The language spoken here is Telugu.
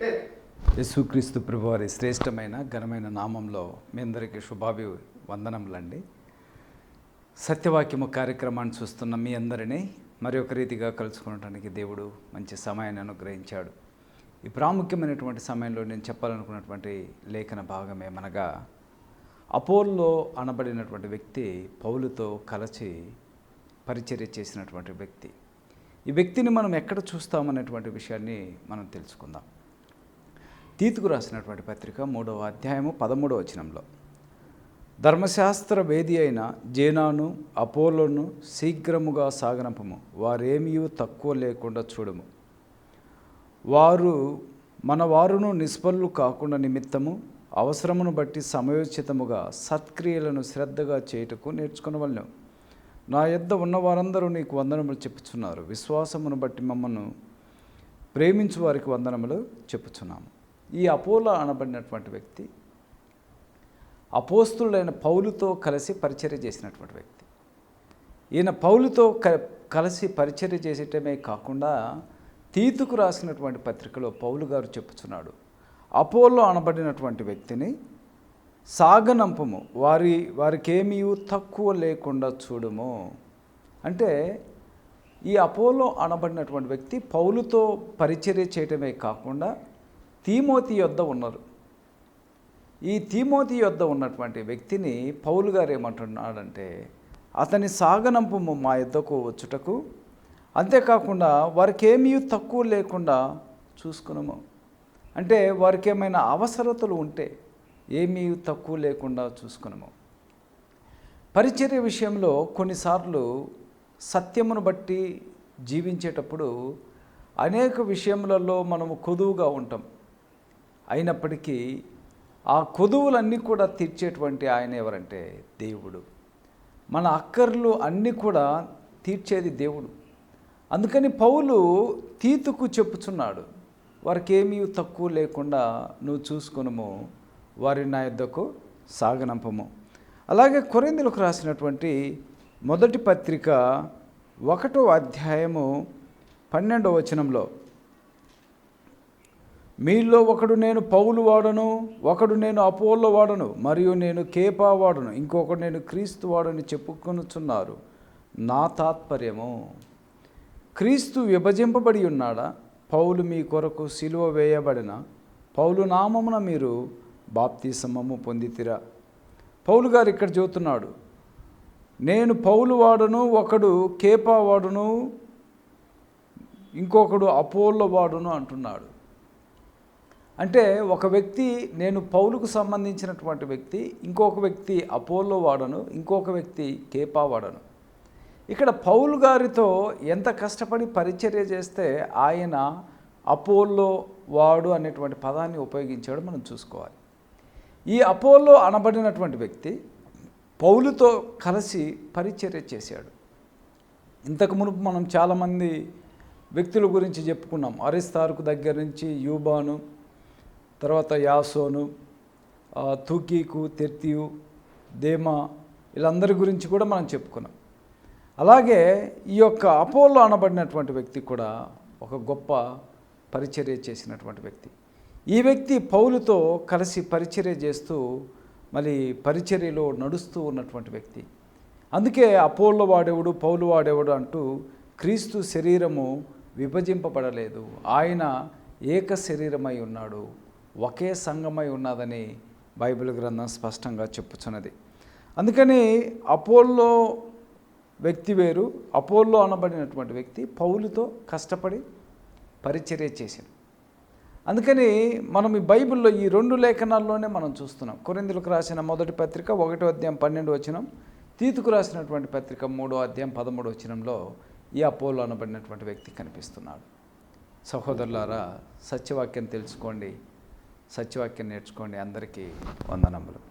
యేసుక్రీస్తు ప్రభువారి శ్రేష్టమైన ఘనమైన నామంలో మీ అందరికీ శుభాభి వందనములండి సత్యవాక్యము కార్యక్రమాన్ని చూస్తున్న మీ అందరినీ మరి ఒక రీతిగా కలుసుకోవడానికి దేవుడు మంచి సమయాన్ని అనుగ్రహించాడు. ఈ ప్రాముఖ్యమైనటువంటి సమయంలో నేను చెప్పాలనుకున్నటువంటి లేఖన భాగం ఏమనగా అపోల్లో అనబడినటువంటి వ్యక్తి పౌలుతో కలచి పరిచర్య చేసినటువంటి వ్యక్తి. ఈ వ్యక్తిని మనం ఎక్కడ చూస్తామనేటువంటి విషయాన్ని మనం తెలుసుకుందాం. తీతుకు రాసినటువంటి పత్రిక మూడవ అధ్యాయము పదమూడవ వచనంలో. ధర్మశాస్త్ర వేది అయిన జేనాను అపోలోను శీఘ్రముగా సాగనంపము. వారేమీ తక్కువ లేకుండా చూడము. వారు మన వారును నిష్ఫలు కాకుండా నిమిత్తము అవసరమును బట్టి సమయోచితముగా సత్క్రియలను శ్రద్ధగా చేయుటకు నేర్చుకునవలను. నా యొద్ద ఉన్న వారందరూ నీకు వందనములు చెప్పుచున్నారు. విశ్వాసమును బట్టి మమ్మను ప్రేమించు వారికి వందనములు చెప్పుచున్నాము. ఈ అపోలో అనబడినటువంటి వ్యక్తి అపోస్తులైన పౌలుతో కలిసి పరిచర్య చేసినటువంటి వ్యక్తి. ఈయన పౌలుతో క కలిసి పరిచర్య చేసేటమే కాకుండా తీతుకు రాసినటువంటి పత్రికలో పౌలు గారు చెప్పుచున్నాడు. అపోలో అనబడినటువంటి వ్యక్తిని సాగనంపము. వారి వారికేమీ తక్కువ లేకుండా చూడము. అంటే ఈ అపోలో అనబడినటువంటి వ్యక్తి పౌలుతో పరిచర్య చేయటమే కాకుండా తీమోతి యొద్ద ఉన్నారు. ఈ తీమోతి యొద్ద ఉన్నటువంటి వ్యక్తిని పౌలు గారు ఏమంటున్నాడంటే అతని సాగనంపు మా యొద్దకు వచ్చుటకు అంతేకాకుండా వారికి ఏమీ తక్కువ లేకుండా చూసుకున్నాము అంటే వారికి ఏమైనా అవసరతలు ఉంటే ఏమీ తక్కువ లేకుండా చూసుకున్నాము పరిచర్య విషయంలో కొన్నిసార్లు సత్యమును బట్టి జీవించేటప్పుడు అనేక విషయములలో మనము కొదువుగా ఉంటాం. అయినప్పటికీ ఆ కొదువులన్నీ కూడా తీర్చేటువంటి ఆయన ఎవరంటే దేవుడు. మన అక్కర్లు అన్నీ కూడా తీర్చేది దేవుడు. అందుకని పౌలు తీతుకు చెప్పుచున్నాడు వారికి ఏమీ తక్కువ లేకుండా నువ్వు చూసుకునము వారి నా యుద్ధకు సాగనంపము. అలాగే కొరిందులకు రాసినటువంటి మొదటి పత్రిక ఒకటో అధ్యాయము పన్నెండవ వచనంలో మీలో ఒకడు నేను పౌలు వాడను ఒకడు నేను అపోలో వాడను మరియు నేను కేపా వాడను ఇంకొకడు నేను క్రీస్తు వాడని చెప్పుకొనుచున్నారు. నా తాత్పర్యము క్రీస్తు విభజింపబడి ఉన్నాడా? పౌలు మీ కొరకు సిలువ వేయబడిన? పౌలు నామమున మీరు బాప్తిసమము పొందితిరా? పౌలు గారు ఇక్కడ చూస్తున్నాడు నేను పౌలు వాడను ఒకడు కేపా వాడును ఇంకొకడు అపోలో వాడును అంటున్నాడు. అంటే ఒక వ్యక్తి నేను పౌలుకు సంబంధించినటువంటి వ్యక్తి ఇంకొక వ్యక్తి అపోలో వాడను ఇంకొక వ్యక్తి కేపా వాడను. ఇక్కడ పౌలు గారితో ఎంత కష్టపడి పరిచర్య చేస్తే ఆయన అపోలో వాడు అనేటువంటి పదాన్ని ఉపయోగించాడు మనం చూసుకోవాలి. ఈ అపోలో అనబడినటువంటి వ్యక్తి పౌలుతో కలిసి పరిచర్య చేశాడు. ఇంతకు మునుపు మనం చాలామంది వ్యక్తుల గురించి చెప్పుకున్నాం. అరిస్తారుకు దగ్గర నుంచి యూబాను తర్వాత యాసోను తూకీకు తెర్తియు దేమా వీళ్ళందరి గురించి కూడా మనం చెప్పుకున్నాం. అలాగే ఈ యొక్క అపోలో అనబడినటువంటి వ్యక్తి కూడా ఒక గొప్ప పరిచర్య చేసినటువంటి వ్యక్తి. ఈ వ్యక్తి పౌలుతో కలిసి పరిచర్య చేస్తూ మళ్ళీ పరిచర్యలో నడుస్తూ ఉన్నటువంటి వ్యక్తి. అందుకే అపోలో వాడేవుడు పౌలు వాడేవుడు అంటూ క్రీస్తు శరీరము విభజింపబడలేదు. ఆయన ఏక శరీరమై ఉన్నాడు. ఒకే సంఘమై ఉన్నదని బైబిల్ గ్రంథం స్పష్టంగా చెప్పుచున్నది. అందుకని అపోల్లో వ్యక్తి వేరు అపోల్లో అనబడినటువంటి వ్యక్తి పౌలుతో కష్టపడి పరిచర్య చేశాడు. అందుకని మనం ఈ బైబిల్లో ఈ రెండు లేఖనాల్లోనే మనం చూస్తున్నాం. కొరిందులకు రాసిన మొదటి పత్రిక ఒకటో అధ్యాయం పన్నెండు వచనం తీతుకు రాసినటువంటి పత్రిక మూడో అధ్యాయం పదమూడు వచనంలో ఈ అపోలో అనబడినటువంటి వ్యక్తి కనిపిస్తున్నాడు. సహోదరులారా సత్యవాక్యం తెలుసుకోండి. సత్యవాక్యం నేర్చుకోండి. అందరికీ వందనములు.